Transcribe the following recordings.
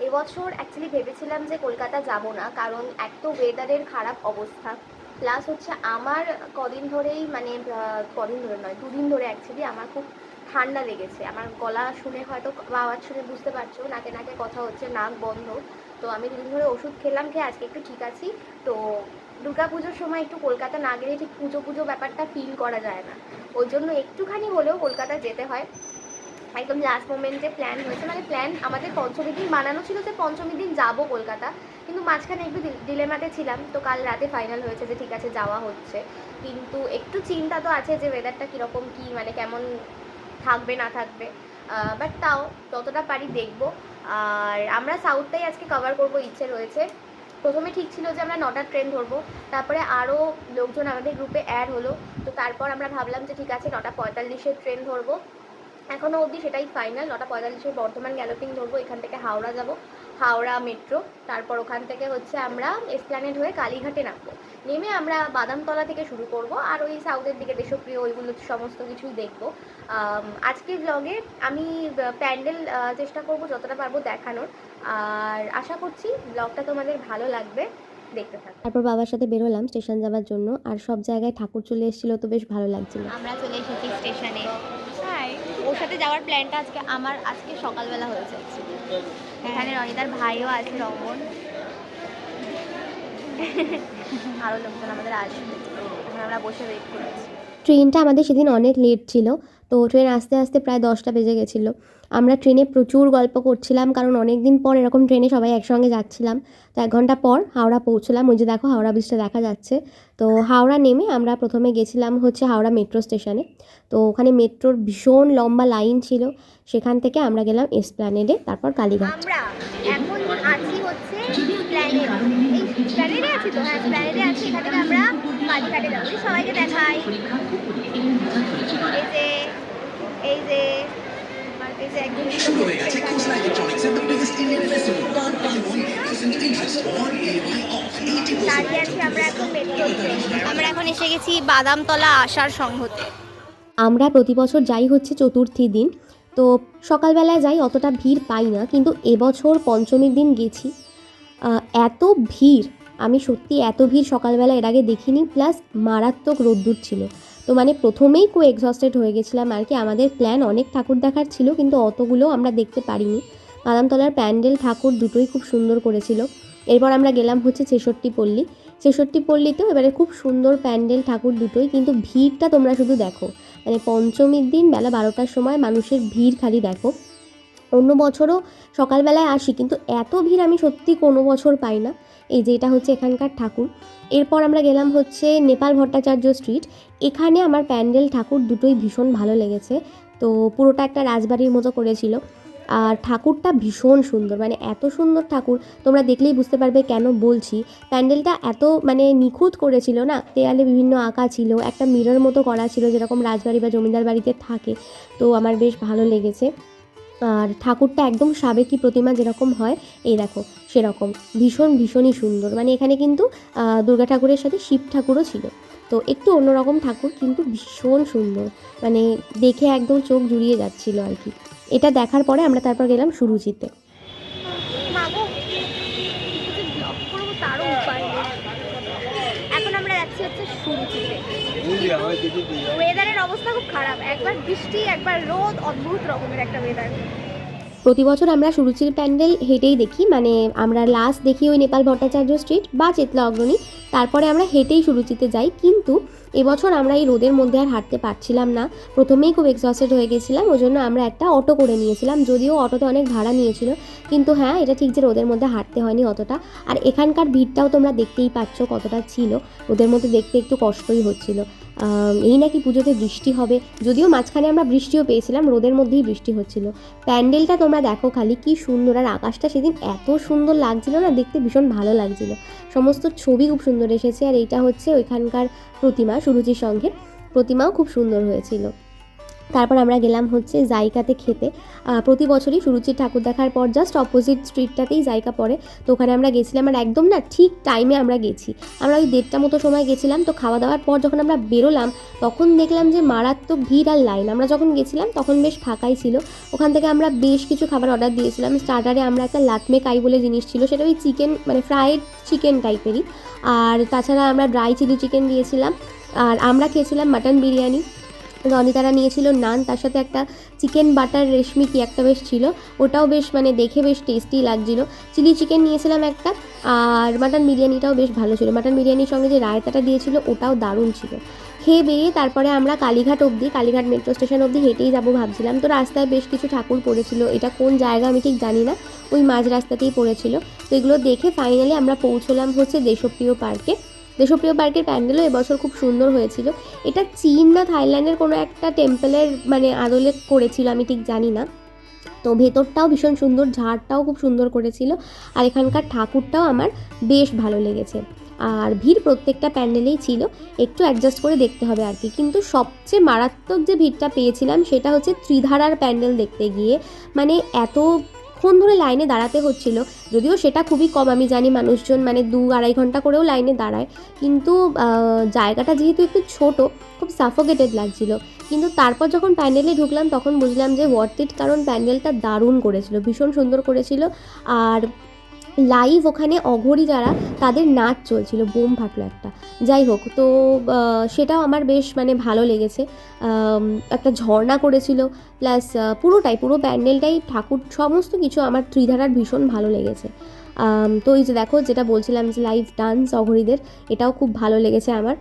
এবছর অ্যাকচুয়ালি ভেবেছিলাম যে কলকাতা যাব না, কারণ এক তো ওয়েদারের খারাপ অবস্থা। প্লাস হচ্ছে আমার কদিন ধরেই মানে কদিন ধরে নয়, দুদিন ধরে অ্যাকচুয়ালি আমার খুব ঠান্ডা লেগেছে। আমার গলা শুনে হয়তো আওয়াজ শুনে বুঝতে পারছ, নাকে নাকে কথা হচ্ছে, নাক বন্ধ। তো আমি দুদিন ধরে ওষুধ খেলাম, খেয়ে আজকে একটু ঠিক আছি। তো দুর্গা পুজোর সময় একটু কলকাতা না গেলে ঠিক পুজো পুজো ব্যাপারটা ফিল করা যায় না। ওই জন্য একটুখানি হলেও কলকাতা যেতে হয়। একদম লাস্ট মোমেন্টে প্ল্যান হয়েছে মানে প্ল্যান আমাদের পঞ্চমী দিন বানানো ছিল যে পঞ্চমী দিন যাব কলকাতা। কিন্তু মাঝখানে একটু ডিলেমাতে ছিলাম, তো কাল রাতে ফাইনাল হয়েছে যে ঠিক আছে যাওয়া হচ্ছে। কিন্তু একটু চিন্তা তো আছে যে ওয়েদারটা কীরকম, কী মানে কেমন থাকবে, না থাকবে। বাট তাও যতটা পারি দেখব। আর আমরা সাউথটাই আজকে কভার করব, ইচ্ছে রয়েছে। প্রথমে ঠিক ছিল যে আমরা নটার ট্রেন ধরবো, তারপরে আরও লোকজন আমাদের গ্রুপে অ্যাড হলো। তো তারপর আমরা ভাবলাম যে ঠিক আছে, নটা পঁয়তাল্লিশের ট্রেন ধরবো। এখনও অবধি সেটাই ফাইনাল নটা পঁয়তাল্লিশের বর্ধমান গ্যালোপিং ধরবো এখান থেকে হাওড়া যাব। হাওড়া মেট্রো তারপর ওখান থেকে হচ্ছে আমরা এসপ্ল্যানেড হয়ে কালীঘাটে নামবো। নেমে আমরা বাদামতলা থেকে শুরু করব আর ওই সাউথের দিকে দেশপ্রিয় ওইগুলো সমস্ত কিছুই দেখব। আম, আজকের ব্লগে আমি প্যান্ডেল চেষ্টা করব যতটা পারব দেখানোর। আর আশা করছি ব্লগটা তোমাদের ভালো লাগবে দেখতে থাকো। তারপর বাবার সাথে বেরোলাম স্টেশন যাওয়ার জন্য আর সব জায়গায় ঠাকুর চলে এসেছিল তো বেশ ভালো লাগছিল। আমরা চলে এসেছি স্টেশনে। ওর সাথে যাওয়ার প্ল্যানটা আজকে আমার আজকে সকালবেলা হয়েছে এখানে রনিতার ভাইও আছে রমন। আরও লোকজন আমাদের আসবে। এখন আমরা বসে ওয়েট করছি। ট্রেনটা আমাদের সেদিন অনেক লেট ছিল, তো ট্রেন আস্তে আস্তে প্রায় দশটা বেজে গেছিল। আমরা ট্রেনে প্রচুর গল্প করছিলাম, কারণ অনেক দিন পর এরকম ট্রেনে সবাই একসঙ্গে যাচ্ছিলাম। তো এক ঘণ্টা পর হাওড়া পৌঁছলাম, ওই যে দেখো হাওড়া ব্রিজটা দেখা যাচ্ছে। তো হাওড়া নেমে আমরা প্রথমে গেছিলাম হচ্ছে হাওড়া মেট্রো স্টেশনে তো ওখানে মেট্রোর ভীষণ লম্বা লাইন ছিল, সেখান থেকে আমরা গেলাম এসপ্ল্যানেডে তারপর কালীঘাট আমরা এখন আছি হচ্ছে প্ল্যানেট এই প্ল্যানেটে আছি হ্যাঁ আছি এখান থেকে আমরা কালীঘাটে যাব। সবাইকে দেখাই। এই যে এই যে এই যে একদম Innovator Tech Course Electronics and the biggest Indian festival. One by one, present in store EMI off 80% দাঁড়িয়ে আছি আমরা এখন আমরা এসে গেছি বাদামতলা আসার সংঘতে আমরা প্রতি বছর যাই হচ্ছে চতুর্থী দিন তো সকালবেলায় যাই অতটা ভিড় পাই না কিন্তু এবছর পঞ্চমীর দিন গেছি। এত ভিড় আমি সত্যি এত ভিড় সকালবেলা এর আগে দেখিনি, প্লাস মারাত্মক রোদ্দুর ছিল। তো মানে প্রথমেই খুব এক্সস্টেড হয়ে গেছিলাম আর কি। আমাদের প্ল্যান অনেক ঠাকুর দেখার ছিল, কিন্তু অতগুলো আমরা দেখতে পারিনি। বাদামতলার প্যান্ডেল ঠাকুর দুটোই খুব সুন্দর করেছিল। এরপর আমরা গেলাম হচ্ছে ছেষট্টি পল্লী। ছেষট্টি পল্লীতেও এবারে খুব সুন্দর প্যান্ডেল ঠাকুর দুটোই, কিন্তু ভিড়টা তোমরা শুধু দেখো। মানে পঞ্চমীর দিন বেলা বারোটার সময় মানুষের ভিড় খালি দেখো। অন্য বছরও সকালবেলায় আসি, কিন্তু এত ভিড় আমি সত্যি কোনো বছর পাই না। এই যে এটা হচ্ছে এখানকার ঠাকুর। এরপর আমরা গেলাম হচ্ছে নেপাল ভট্টাচার্য স্ট্রিট এখানে আমার প্যান্ডেল ঠাকুর দুটোই ভীষণ ভালো লেগেছে। তো পুরোটা একটা রাজবাড়ির মতো করেছিল। আর ঠাকুরটা ভীষণ সুন্দর মানে এত সুন্দর ঠাকুর, তোমরা দেখলেই বুঝতে পারবে কেন বলছি। প্যান্ডেলটা এত মানে নিখুঁত করেছিল না, দেয়ালে বিভিন্ন আঁকা ছিল, একটা মিরর মতো করা ছিল যেরকম রাজবাড়ি বা জমিদার বাড়িতে থাকে। তো আমার বেশ ভালো লেগেছে। আর ঠাকুরটা একদম সাবেকি প্রতিমা যেরকম হয়, এই দেখো, সেরকম। ভীষণ, ভীষণই সুন্দর। মানে এখানে কিন্তু দুর্গা ঠাকুরের সাথে শিব ঠাকুরও ছিল। তো একটু অন্যরকম ঠাকুর, কিন্তু ভীষণ সুন্দর। মানে দেখে একদম চোখ জুড়িয়ে যাচ্ছিল আর কি। এটা দেখার পরে আমরা তারপর গেলাম সুরুচিতে। যাচ্ছি হচ্ছে সুরুচিতে ওয়েদারের অবস্থা খুব খারাপ। একবার বৃষ্টি একবার রোদ অদ্ভুত রকমের একটা ওয়েদার প্রতি বছর আমরা সুরুচির প্যান্ডেল হেঁটেই দেখি মানে আমরা লাস্ট দেখি ওই নেপাল ভট্টাচার্য স্ট্রিট বা চেতলা অগ্রণী। তারপরে আমরা হেঁটেই সুরুচিতে যাই, কিন্তু এবছর আমরা এই রোদের মধ্যে আর হাঁটতে পারছিলাম না। প্রথমেই খুব এক্সস্টেড হয়ে গেছিলাম ওই জন্য আমরা একটা অটো করে নিয়েছিলাম, যদিও অটোতে অনেক ভাড়া নিয়েছিল। কিন্তু হ্যাঁ এটা ঠিক যে রোদের মধ্যে হাঁটতে হয়নি অতটা। আর এখানকার ভিড়টাও তোমরা দেখতেই পাচ্ছ কতটা ছিল। রোদের মধ্যে দেখতে একটু কষ্টই হচ্ছিল। এই নাকি পুজোতে বৃষ্টি হবে। যদিও মাঝখানে আমরা বৃষ্টিও পেয়েছিলাম, রোদের মধ্যেই বৃষ্টি হচ্ছিল। প্যান্ডেলটা তোমরা দেখো খালি, কি সুন্দর। আর আকাশটা সেদিন এত সুন্দর লাগছিল না, দেখতে ভীষণ ভালো লাগছিল। সমস্ত ছবি খুব সুন্দর এসেছে, আর এইটা হচ্ছে ওইখানকার প্রতিমা সুরুচির সঙ্গে প্রতিমাও খুব সুন্দর হয়েছিল। তারপর আমরা গেলাম হচ্ছে জায়গাতে খেতে। প্রতি বছরই সুরুচির ঠাকুর দেখার পর জাস্ট অপোজিট স্ট্রিটটাতেই জায়গা পড়ে। তো ওখানে আমরা গেছিলাম আর একদম না ঠিক টাইমে আমরা গেছি। আমরা ওই দেড়টা মতো সময় গেছিলাম, তো খাওয়া দাওয়ার পর যখন আমরা বেরোলাম, তখন দেখলাম যে মারাত্মক ভিড় আর লাইন আমরা যখন গেছিলাম, তখন বেশ ফাঁকাই ছিল। ওখান থেকে আমরা বেশ কিছু খাবার অর্ডার দিয়েছিলাম। স্টার্টারে আমরা একটা লাতমে কাই বলে জিনিস ছিল, সেটা ওই চিকেন মানে ফ্রায়েড চিকেন টাইপেরই আর তাছাড়া আমরা ড্রাই চিলি চিকেন দিয়েছিলাম। আর আমরা খেয়েছিলাম মাটন বিরিয়ানি। রনিতারা নিয়েছিল নান, তার সাথে একটা চিকেন বাটার রেশমি কি একটা বেশ ছিল। ওটাও বেশ মানে দেখে বেশ টেস্টি লাগছিল। চিলি চিকেন নিয়েছিলাম একটা, আর মাটন বিরিয়ানিটাও বেশ ভালো ছিল। মাটন বিরিয়ানির সঙ্গে যে রায়তাটা দিয়েছিল, ওটাও দারুণ ছিল। খেয়ে বেরিয়ে তারপরে আমরা কালীঘাট অবধি, কালীঘাট মেট্রো স্টেশন অবধি হেঁটেই যাব ভাবছিলাম। তো রাস্তায় বেশ কিছু ঠাকুর পড়েছিল। এটা কোন জায়গা আমি ঠিক জানি না, ওই মাঝ রাস্তাতেই পড়েছিল। তো এগুলো দেখে ফাইনালি আমরা পৌঁছলাম হচ্ছে দেশপ্রিয় পার্কে দেশপ্রিয় পার্কের প্যান্ডেলও এবছর খুব সুন্দর হয়েছিল। এটা চীন না থাইল্যান্ডের কোনো একটা টেম্পলের মানে আদলে করেছিল, আমি ঠিক জানি না। তো ভেতরটাও ভীষণ সুন্দর, ঝাড়টাও খুব সুন্দর করেছিল। আর এখানকার ঠাকুরটাও আমার বেশ ভালো লেগেছে। আর ভিড় প্রত্যেকটা প্যান্ডেলেই ছিল, একটু অ্যাডজাস্ট করে দেখতে হবে আর কি। কিন্তু সবচেয়ে মারাত্মক যে ভিড়টা পেয়েছিলাম, সেটা হচ্ছে ত্রিধারার প্যান্ডেল দেখতে গিয়ে। মানে এতক্ষণ ধরে লাইনে দাঁড়াতে হচ্ছিল। যদিও সেটা খুবই কম, আমি জানি মানুষজন মানে দু আড়াই ঘণ্টা করেও লাইনে দাঁড়ায়। কিন্তু জায়গাটা যেহেতু একটু ছোট, খুব সাফোকেটেড লাগছিল। কিন্তু তারপর যখন প্যান্ডেলে ঢুকলাম, তখন বুঝলাম যে ওয়ার্থ ইট কারণ প্যান্ডেলটা দারুণ করেছিল, ভীষণ সুন্দর করেছিল। আর লাইভ ওখানে অঘরি যারা তাদের নাচ চলছিল, বোম ফাটলো একটা। যাই হোক, তো সেটাও আমার বেশ মানে ভালো লেগেছে। একটা ঝর্ণা করেছিল প্লাস পুরোটাই, পুরো প্যান্ডেলটাই, ঠাকুর, সমস্ত কিছু আমার ত্রিধারার ভীষণ ভালো লেগেছে। তো এই যে দেখো, যেটা বলছিলাম যে লাইভ ডান্স অঘরিদের, এটাও খুব ভালো লেগেছে আমার।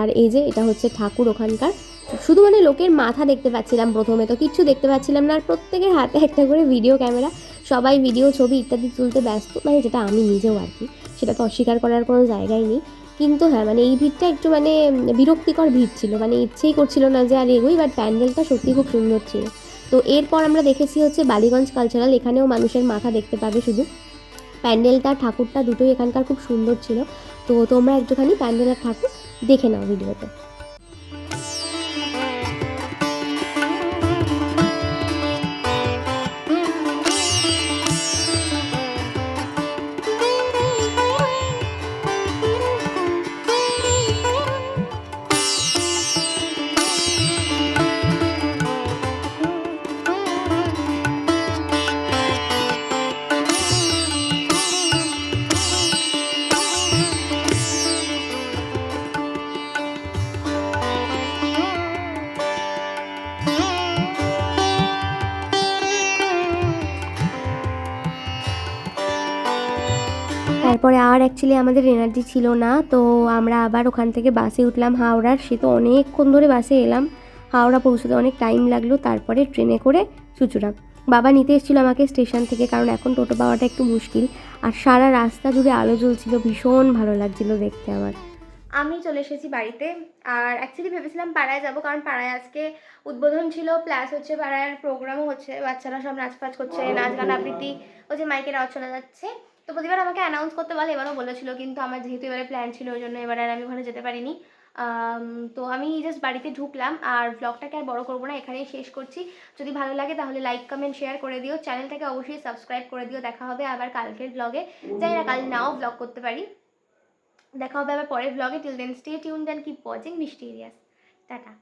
আর এই যে, এটা হচ্ছে ঠাকুর ওখানকার। শুধু মানে লোকের মাথা দেখতে পাচ্ছিলাম প্রথমে, তো কিচ্ছু দেখতে পাচ্ছিলাম না, আর প্রত্যেকের হাতে একটা করে ভিডিও ক্যামেরা সবাই ভিডিও ছবি ইত্যাদি তুলতে ব্যস্ত মানে যেটা আমি নিজেও আর কি, সেটা তো অস্বীকার করার কোনো জায়গাই নেই। কিন্তু হ্যাঁ মানে এই ভিড়টা একটু মানে বিরক্তিকর ভিড় ছিল মানে ইচ্ছেই করছিল না যে, আর এগোই বাট প্যান্ডেলটা সত্যি খুব সুন্দর ছিল। তো এরপর আমরা দেখেছি হচ্ছে বালিগঞ্জ কালচারাল এখানেও মানুষের মাথা দেখতে পাবে শুধু। প্যান্ডেলটা, ঠাকুরটা দুটোই এখানকার খুব সুন্দর ছিল। তো তোমরা একটুখানি প্যান্ডেল আর ঠাকুর দেখে নাও ভিডিওতে তারপরে আর অ্যাকচুয়ালি আমাদের এনার্জি ছিল না, তো আমরা আবার ওখান থেকে বাসে উঠলাম হাওড়ার। সে তো অনেকক্ষণ ধরে বাসে এলাম। হাওড়া পৌঁছতে অনেক টাইম লাগল, তারপরে ট্রেনে করে চুচুড়া। বাবা নিতে এসেছিল আমাকে স্টেশন থেকে, কারণ এখন টোটো পাওয়াটা একটু মুশকিল। আর সারা রাস্তা জুড়ে আলো জ্বলছিল, ভীষণ ভালো লাগছিল দেখতে আমার। আমি চলে এসেছি বাড়িতে, আর অ্যাকচুয়ালি ভেবেছিলাম পাড়ায় যাব, কারণ পাড়ায় আজকে উদ্বোধন ছিল প্লাস হচ্ছে পাড়ায় প্রোগ্রামও হচ্ছে, বাচ্চারা সব নাচ ফাচ করছে নাচ গান আবৃত্তি, ওই যে মাইকের আওয়াজ শোনা যাচ্ছে। তো প্রতিবার আমাকে অ্যানাউন্স করতে বলে, এবারও বলেছিল, কিন্তু আমার যেহেতু এবারে প্ল্যান ছিল, ওই জন্য এবারে আর আমি ওখানে যেতে পারিনি। তো আমি জাস্ট বাড়িতে ঢুকলাম, আর ব্লগটাকে আর বড় করব না, এখানেই শেষ করছি। যদি ভালো লাগে তাহলে লাইক কমেন্ট শেয়ার করে দিও। চ্যানেলটাকে অবশ্যই সাবস্ক্রাইব করে দিও। দেখা হবে আবার কালকের ব্লগে যাই না কাল নাও ব্লগ করতে পারি। দেখা হবে আবার পরের ব্লগে till then stay tune then keep watching mysterious tata.